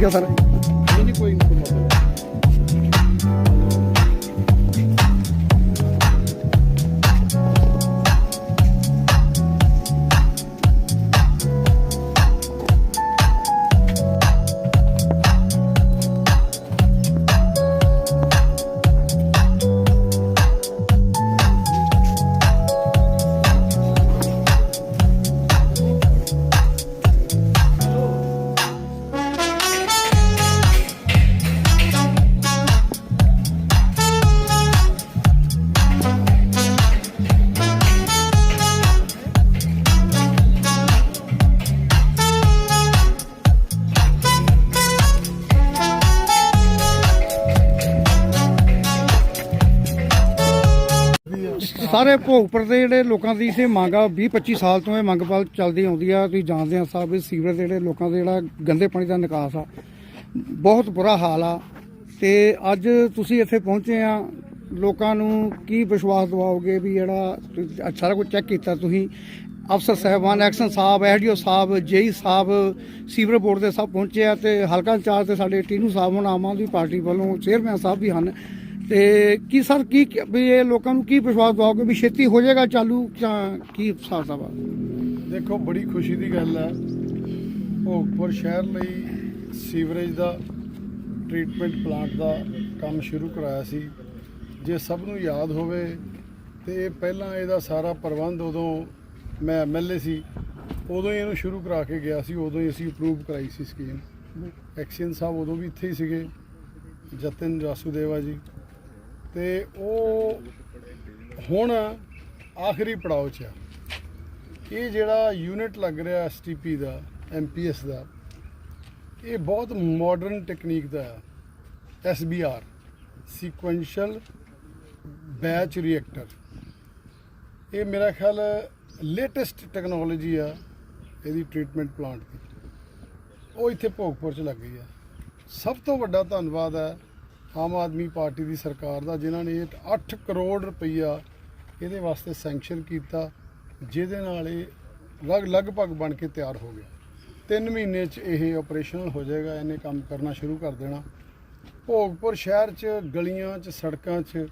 ਸ਼੍ਰੀ sir. ਨਹੀਂ ਨਹੀਂ ਕੋਈ ਨਹੀਂ। ਸਾਰੇ ਭੋਗਪੁਰ ਦੇ ਜਿਹੜੇ ਲੋਕਾਂ ਦੀ ਇਸੇ ਮੰਗ ਆ 20 25 ਸਾਲ ਤੋਂ ਇਹ ਮੰਗ ਪਾਲ ਚੱਲਦੀ ਆਉਂਦੀ ਆ, ਤੁਸੀਂ ਜਾਣਦੇ ਆ ਸਾਹਿਬ ਵੀ ਸੀਵਰੇਜ ਦੇ ਜਿਹੜੇ ਲੋਕਾਂ ਦੇ ਜਿਹੜਾ ਗੰਦੇ ਪਾਣੀ ਦਾ ਨਿਕਾਸ ਆ, ਬਹੁਤ ਬੁਰਾ ਹਾਲ ਆ। ਤੇ ਅੱਜ ਤੁਸੀਂ ਇੱਥੇ ਪਹੁੰਚੇ ਆ, ਲੋਕਾਂ ਨੂੰ ਕੀ ਵਿਸ਼ਵਾਸ ਦਿਵਾਓਗੇ ਵੀ ਜਿਹੜਾ ਸਾਰਾ ਕੁਝ ਚੈੱਕ ਕੀਤਾ ਤੁਸੀਂ? ਅਫਸਰ ਸਾਹਿਬਾਨ, ਐਕਸ਼ਨ ਸਾਹਿਬ ਐਡੀਓ ਸਾਹਿਬ, ਜੇਈ ਸਾਹਿਬ ਸੀਵਰ ਬੋਰਡ ਦੇ ਸਭ ਪਹੁੰਚੇ ਆ ਤੇ ਹਲਕਾ ਇੰਚਾਰਜ ਤੇ ਸਾਡੇ ਟੀਨੂ ਸਾਹਿਬ ਹੁਣ, ਆਮ ਆਦਮੀ ਪਾਰਟੀ ਵੱਲੋਂ, ਚੇਅਰਮੈਨ ਸਾਹਿਬ ਵੀ ਹਨ। ਤੇ ਕੀ ਸਰ ਕੀ ਵੀ ਇਹ ਲੋਕਾਂ ਨੂੰ ਕੀ ਵਿਸ਼ਵਾਸ ਦਿਵਾਓਗੇ ਵੀ ਛੇਤੀ ਹੋ ਜਾਏਗਾ ਚਾਲੂ ਜਾਂ ਕੀ ਹਿਸਾਬ ਸਾਹਿਬ ਦੇਖੋ ਬੜੀ ਖੁਸ਼ੀ ਦੀ ਗੱਲ ਹੈ ਭੋਗਪੁਰ ਸ਼ਹਿਰ ਲਈ ਸੀਵਰੇਜ ਦਾ ਟ੍ਰੀਟਮੈਂਟ ਪਲਾਂਟ ਦਾ ਕੰਮ ਸ਼ੁਰੂ ਕਰਾਇਆ ਸੀ। ਜੇ ਸਭ ਨੂੰ ਯਾਦ ਹੋਵੇ ਤੇ ਇਹ ਪਹਿਲਾਂ ਇਹਦਾ ਸਾਰਾ ਪ੍ਰਬੰਧ ਉਦੋਂ ਮੈਂ ਐਮਐਲਏ ਸੀ ਉਦੋਂ ਹੀ ਇਹਨੂੰ ਸ਼ੁਰੂ ਕਰਾ ਕੇ ਗਿਆ ਸੀ ਉਦੋਂ ਹੀ ਅਸੀਂ ਅਪਰੂਵ ਕਰਾਈ ਸੀ ਸਕੀਮ। ਐਕਸ਼ਨ ਸਾਹਿਬ ਉਦੋਂ ਵੀ ਇੱਥੇ ਹੀ ਸੀਗੇ ਜਤਨ ਜਾਸੂਦੇਵਾ ਜੀ। ਤੇ ਉਹ ਹੁਣ ਆਖਰੀ ਪੜਾਅ 'ਚ ਆ। ਇਹ ਜਿਹੜਾ ਯੂਨਿਟ ਲੱਗ ਰਿਹਾ ਐਸਟੀਪੀ ਦਾ ਐਮਪੀਐਸ ਦਾ, ਇਹ ਬਹੁਤ ਮਾਡਰਨ ਟੈਕਨੀਕ ਦਾ ਹੈ ਐਸਬੀਆਰ ਸੀਕੁਐਂਸ਼ੀਅਲ ਬੈਚ ਰਿਐਕਟਰ ਇਹ ਮੇਰਾ ਖਿਆਲ ਲੇਟੈਸਟ ਟੈਕਨੋਲੋਜੀ ਆ ਇਹਦੀ ਟ੍ਰੀਟਮੈਂਟ ਪਲਾਂਟ ਦੀ। ਉਹ ਇੱਥੇ ਭੋਗਪੁਰ ਚ ਲੱਗ ਗਈ ਆ। ਸਭ ਤੋਂ ਵੱਡਾ ਧੰਨਵਾਦ ਹੈ ਆਮ ਆਦਮੀ ਪਾਰਟੀ ਦੀ ਸਰਕਾਰ ਦਾ, ਜਿਨ੍ਹਾਂ ਨੇ ਇਹ 8 ਕਰੋੜ ਰੁਪਈਆ ਇਹਦੇ ਵਾਸਤੇ ਸੈਂਕਸ਼ਨ ਕੀਤਾ, ਜਿਹਦੇ ਨਾਲ ਇਹ ਲਗ, ਲਗਭਗ ਬਣ ਕੇ ਤਿਆਰ ਹੋ ਗਿਆ। 3 ਮਹੀਨੇ ਚ ਇਹ ਆਪਰੇਸ਼ਨਲ ਹੋ ਜਾਏਗਾ, ਇਹਨੇ ਕੰਮ ਕਰਨਾ ਸ਼ੁਰੂ ਕਰ ਦੇਣਾ। ਭੋਗਪੁਰ ਸ਼ਹਿਰ ਚ, ਗਲੀਆਂ ਚ, ਸੜਕਾਂ ਚ,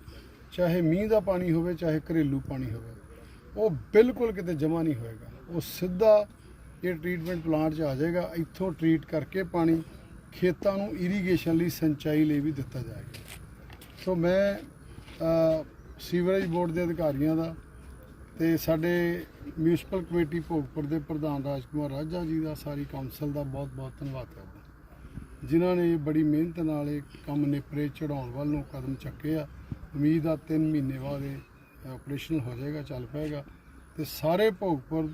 ਚਾਹੇ ਮੀਂਹ ਦਾ ਪਾਣੀ ਹੋਵੇ, ਚਾਹੇ ਘਰੇਲੂ ਪਾਣੀ ਹੋਵੇ, ਉਹ ਬਿਲਕੁਲ ਕਿਤੇ ਜਮਾ ਨਹੀਂ ਹੋਏਗਾ। ਉਹ ਸਿੱਧਾ ਇਹ ਟ੍ਰੀਟਮੈਂਟ ਪਲਾਂਟ 'ਚ ਆ ਜਾਏਗਾ, ਇੱਥੋਂ ਟ੍ਰੀਟ ਕਰਕੇ ਪਾਣੀ ਖੇਤਾਂ ਨੂੰ ਇਰੀਗੇਸ਼ਨ ਲਈ ਸਿੰਚਾਈ ਲਈ ਵੀ ਦਿੱਤਾ ਜਾਏਗਾ। ਸੋ ਮੈਂ ਸੀਵਰੇਜ ਬੋਰਡ ਦੇ ਅਧਿਕਾਰੀਆਂ ਦਾ ਤੇ ਸਾਡੇ ਮਿਊਨਿਸਪਲ ਕਮੇਟੀ ਭੋਗਪੁਰ ਦੇ ਪ੍ਰਧਾਨ ਰਾਜਕੁਮਾਰ ਰਾਜਾ ਜੀ ਦਾ, ਸਾਰੀ ਕੌਂਸਲ ਦਾ ਬਹੁਤ-ਬਹੁਤ ਧੰਨਵਾਦ ਕਰਦਾ। ਜਿਨ੍ਹਾਂ ਨੇ ਬੜੀ ਮਿਹਨਤ ਨਾਲ ਇਹ ਕੰਮ ਨੇਪਰੇ ਚੜਾਉਣ ਵੱਲ ਨੂੰ ਕਦਮ ਚੱਕੇ ਆ। ਉਮੀਦ ਆ 3 ਮਹੀਨੇ ਬਾਅਦ ਇਹ ਆਪਰੇਸ਼ਨਲ ਹੋ ਜਾਏਗਾ, ਚੱਲ ਪਏਗਾ। ਤੇ ਸਾਰੇ ਭੋਗਪੁਰ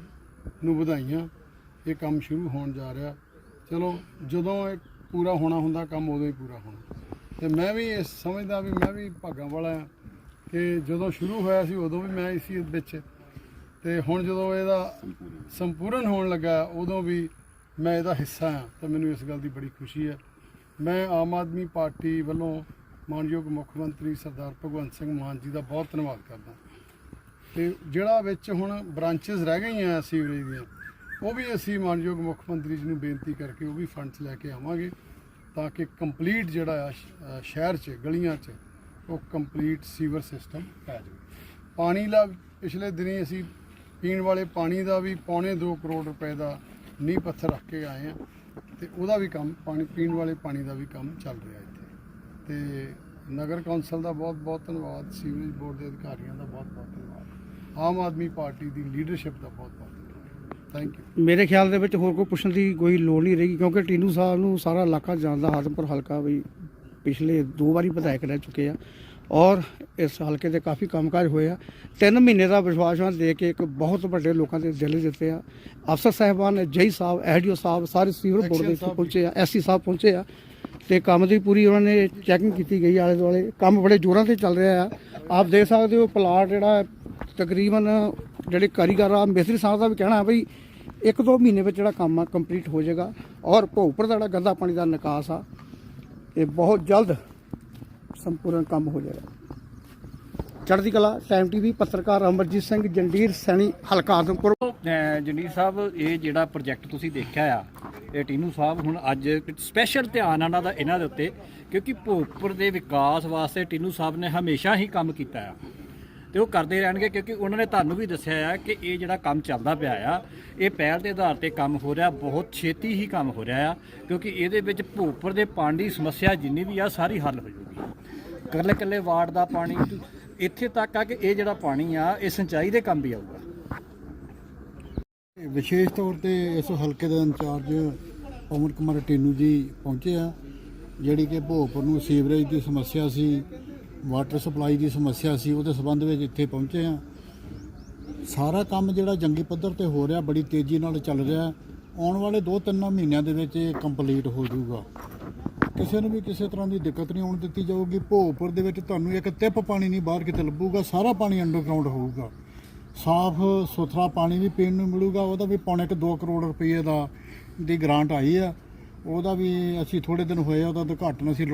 ਨੂੰ ਵਧਾਈਆਂ। ਇਹ ਕੰਮ ਸ਼ੁਰੂ ਹੋਣ ਜਾ ਰਿਹਾ। ਚਲੋ, ਜਦੋਂ ਇਹ ਪੂਰਾ ਹੋਣਾ ਹੁੰਦਾ, ਕੰਮ ਉਦੋਂ ਹੀ ਪੂਰਾ ਹੋਣਾ। ਤੇ ਮੈਂ ਵੀ ਇਸ ਸਮਝਦਾ ਵੀ ਮੈਂ ਵੀ ਭਾਗਾਂ ਵਾਲਾ ਹਾਂ ਕਿ ਜਦੋਂ ਸ਼ੁਰੂ ਹੋਇਆ ਸੀ ਉਦੋਂ ਵੀ ਮੈਂ ਇਸੀ ਵਿੱਚ। ਤੇ ਹੁਣ ਜਦੋਂ ਇਹਦਾ ਸੰਪੂਰਨ ਹੋਣ ਲੱਗਾ, ਉਦੋਂ ਵੀ ਮੈਂ ਇਹਦਾ ਹਿੱਸਾ ਹਾਂ। ਤਾਂ ਮੈਨੂੰ ਇਸ ਗੱਲ ਦੀ ਬੜੀ ਖੁਸ਼ੀ ਹੈ। ਮੈਂ ਆਮ ਆਦਮੀ ਪਾਰਟੀ ਵੱਲੋਂ ਮਾਨਯੋਗ ਮੁੱਖ ਮੰਤਰੀ ਸਰਦਾਰ ਭਗਵੰਤ ਸਿੰਘ ਮਾਨ ਜੀ ਦਾ ਬਹੁਤ ਧੰਨਵਾਦ ਕਰਦਾ। ਤੇ ਜਿਹੜਾ ਵਿੱਚ ਹੁਣ ਬ੍ਰਾਂਚਸ ਰਹਿ ਗਈਆਂ ਸੀਵਰੇਜ ਦੀਆਂ ਉਹ ਵੀ ਅਸੀਂ ਮਾਨਯੋਗ ਮੁੱਖ ਮੰਤਰੀ ਜੀ ਨੂੰ ਬੇਨਤੀ ਕਰਕੇ ਉਹ ਵੀ ਫੰਡਸ ਲੈ ਕੇ ਆਵਾਂਗੇ ਤਾਂ ਕਿ ਕੰਪਲੀਟ ਜਿਹੜਾ ਆ ਸ਼ਹਿਰ 'ਚ, ਗਲੀਆਂ 'ਚ ਉਹ ਕੰਪਲੀਟ ਸੀਵਰ ਸਿਸਟਮ ਪੈ ਜਾਵੇ। ਪਾਣੀ ਦਾ ਪਿਛਲੇ ਦਿਨੀ ਅਸੀਂ ਪੀਣ ਵਾਲੇ ਪਾਣੀ ਦਾ ਵੀ ਪੌਣੇ 2 ਕਰੋੜ ਰੁਪਏ ਦਾ ਨੀਂਹ ਪੱਥਰ ਰੱਖ ਕੇ ਆਏ ਆ ਤੇ ਉਹਦਾ ਵੀ ਕੰਮ, ਪਾਣੀ, ਪੀਣ ਵਾਲੇ ਪਾਣੀ ਦਾ ਵੀ ਕੰਮ ਚੱਲ ਰਿਹਾ ਇੱਥੇ। ਤੇ ਨਗਰ ਕੌਂਸਲ ਦਾ ਬਹੁਤ ਬਹੁਤ ਧੰਨਵਾਦ, ਸੀਵਰੇਜ ਬੋਰਡ ਦੇ ਅਧਿਕਾਰੀਆਂ ਦਾ ਬਹੁਤ ਬਹੁਤ ਧੰਨਵਾਦ। ਆਮ ਆਦਮੀ ਪਾਰਟੀ ਦੀ ਲੀਡਰਸ਼ਿਪ ਦਾ ਬਹੁਤ ਬਹੁਤ ਧੰਨਵਾਦ। ਥੈਂਕ ਯੂ ਮੇਰੇ ਖਿਆਲ ਦੇ ਵਿੱਚ ਹੋਰ ਕੋਈ ਪੁੱਛਣ ਦੀ ਕੋਈ ਲੋੜ ਨਹੀਂ ਰਹੇਗੀ ਕਿਉਂਕਿ ਟੀਨੂ ਸਾਹਿਬ ਨੂੰ ਸਾਰਾ ਇਲਾਕਾ ਜਾਣਦਾ ਹਾਜ਼ਮਪੁਰ ਹਲਕਾ ਵੀ ਪਿਛਲੇ ਦੋ ਵਾਰੀ ਵਿਧਾਇਕ ਰਹਿ ਚੁੱਕੇ ਆ ਔਰ ਇਸ ਹਲਕੇ ਦੇ ਕਾਫੀ ਕੰਮਕਾਜ ਹੋਏ ਆ। ਤਿੰਨ ਮਹੀਨੇ ਦਾ ਵਿਸ਼ਵਾਸਵਾਨ ਦੇ ਕੇ ਇੱਕ ਬਹੁਤ ਵੱਡੇ ਲੋਕਾਂ ਦੇ ਦਿਲ ਦਿੱਤੇ ਆ। ਅਫਸਰ ਸਾਹਿਬਾਨ ਜਈ ਸਾਹਿਬ ਐਡੀਓ ਸਾਹਿਬ ਸਾਰੇ ਸੀਵਰ ਬੋਰਡ ਦੇ ਇੱਥੇ ਪਹੁੰਚੇ ਆ ਐਸਸੀ ਸਾਹਿਬ ਪਹੁੰਚੇ ਆ ਤੇ ਕੰਮ ਦੀ ਪੂਰੀ ਉਹਨਾਂ ਨੇ ਚੈਕਿੰਗ ਕੀਤੀ ਗਈ ਆਲੇ ਦੁਆਲੇ। ਕੰਮ ਬੜੇ ਜ਼ੋਰਾਂ ਤੇ ਚੱਲ ਰਿਹਾ ਆ। ਆਪ ਦੇਖ ਸਕਦੇ ਹੋ ਪਲਾਟ ਜਿਹੜਾ ਤਕਰੀਬਨ ਜਿਹੜੇ ਕਾਰੀਗਰ ਆ, ਮਿਸਤਰੀ ਸਾਹਿਬ ਦਾ ਵੀ ਕਹਿਣਾ ਹੈ ਬਈ ਇੱਕ ਦੋ ਮਹੀਨੇ ਵਿੱਚ ਜਿਹੜਾ ਕੰਮ ਆ ਕੰਪਲੀਟ ਹੋ ਜਾਏਗਾ ਔਰ ਭੋਗਪੁਰ ਦਾ ਜਿਹੜਾ ਗੰਦਾ ਪਾਣੀ ਦਾ ਨਿਕਾਸ ਆ, ਇਹ ਬਹੁਤ ਜਲਦ ਸੰਪੂਰਨ ਕੰਮ ਹੋ ਜਾਏਗਾ। ਚੜ੍ਹਦੀ ਕਲਾ ਟਾਈਮ ਟੀਵੀ ਪੱਤਰਕਾਰ ਅਮਰਜੀਤ ਸਿੰਘ, ਜੰਡੀਰ ਸੈਣੀ ਹਲਕਾ ਆਦਮਪੁਰ ਅਹ ਜਗਨੀਤ ਸਾਹਿਬ, ਇਹ ਜਿਹੜਾ ਪ੍ਰੋਜੈਕਟ ਤੁਸੀਂ ਦੇਖਿਆ ਆ, ਇਹ ਟੀਨੂ ਸਾਹਿਬ ਹੁਣ ਅੱਜ ਸਪੈਸ਼ਲ ਧਿਆਨ ਇਹਨਾਂ ਦਾ, ਇਹਨਾਂ ਦੇ ਉੱਤੇ, ਕਿਉਂਕਿ ਭੋਗਪੁਰ ਦੇ ਵਿਕਾਸ ਵਾਸਤੇ ਟੀਨੂ ਸਾਹਿਬ ਨੇ ਹਮੇਸ਼ਾ ਹੀ ਕੰਮ ਕੀਤਾ ਆ। ਤੇ ਉਹ ਕਰਦੇ ਰਹਿਣਗੇ ਕਿਉਂਕਿ ਉਹਨਾਂ ਨੇ ਤੁਹਾਨੂੰ ਵੀ ਦੱਸਿਆ ਆ ਕਿ ਇਹ ਜਿਹੜਾ ਕੰਮ ਚੱਲਦਾ ਪਿਆ ਆ, ਇਹ ਪਹਿਲ ਦੇ ਆਧਾਰ ਤੇ ਕੰਮ ਹੋ ਰਿਹਾ, ਬਹੁਤ ਛੇਤੀ ਹੀ ਕੰਮ ਹੋ ਰਿਹਾ ਆ, ਕਿਉਂਕਿ ਇਹਦੇ ਵਿੱਚ ਭੋਗਪੁਰ ਦੇ ਪਾਣੀ ਦੀ ਸਮੱਸਿਆ ਜਿੰਨੀ ਵੀ ਆ, ਸਾਰੀ ਹੱਲ ਹੋ ਜੂਗੀ। ਇਕੱਲੇ ਇਕੱਲੇ ਵਾਰਡ ਦਾ ਪਾਣੀ, ਇੱਥੇ ਤੱਕ ਆ ਕਿ ਇਹ ਜਿਹੜਾ ਪਾਣੀ ਆ, ਇਹ ਸਿੰਚਾਈ ਦੇ ਕੰਮ ਵੀ ਆਊਗਾ। ਵਿਸ਼ੇਸ਼ ਤੌਰ ਤੇ ਇਸ ਹਲਕੇ ਦੇ ਇੰਚਾਰਜ ਪਵਨ ਕੁਮਾਰ ਟੇਨੂ ਜੀ ਪਹੁੰਚੇ ਆ, ਜਿਹੜੀ ਕਿ ਭੋਪੁਰ ਨੂੰ ਸੀਵਰੇਜ ਦੀ ਸਮੱਸਿਆ ਸੀ ਵਾਟਰ ਸਪਲਾਈ ਦੀ ਸਮੱਸਿਆ ਸੀ, ਉਹਦੇ ਸਬੰਧ ਵਿੱਚ ਇੱਥੇ ਪਹੁੰਚੇ ਆ ਸਾਰਾ ਕੰਮ ਜਿਹੜਾ ਜੰਗੀ ਪੱਧਰ ਤੇ ਹੋ ਰਿਹਾ, ਬੜੀ ਤੇਜ਼ੀ ਨਾਲ ਚੱਲ ਰਿਹਾ ਆਉਣ ਵਾਲੇ 2-3 ਮਹੀਨਿਆਂ ਦੇ ਵਿੱਚ ਇਹ ਕੰਪਲੀਟ ਹੋ ਜਾਊਗਾ। ਕਿਸੇ ਨੂੰ ਵੀ ਕਿਸੇ ਤਰ੍ਹਾਂ ਦੀ ਦਿੱਕਤ ਨਹੀਂ ਆਉਣ ਦਿੱਤੀ ਜਾਊਗੀ। ਭੋਗਪੁਰ ਦੇ ਵਿੱਚ ਤੁਹਾਨੂੰ ਇੱਕ ਤਿੱਪ ਪਾਣੀ ਨਹੀਂ ਬਾਹਰ ਕਿਤੇ ਲੱਭੂਗਾ, ਸਾਰਾ ਪਾਣੀ ਅੰਡਰਗਰਾਉਂਡ ਹੋਊਗਾ। ਸਾਫ਼, ਸੁਥਰਾ ਪਾਣੀ ਵੀ ਪੀਣ ਨੂੰ ਮਿਲੂਗਾ, ਉਹਦਾ ਵੀ ਪੌਣੇ ਕੁ 2 ਕਰੋੜ ਰੁਪਏ ਦਾ ਦੀ ਗ੍ਰਾਂਟ ਆਈ ਆ। ਉਹਦਾ ਵੀ ਅਸੀਂ ਥੋੜੇ ਦਿਨ ਹੋਏ ਉਹਦਾ ਉਦਘਾਟਨ ਅਸੀਂ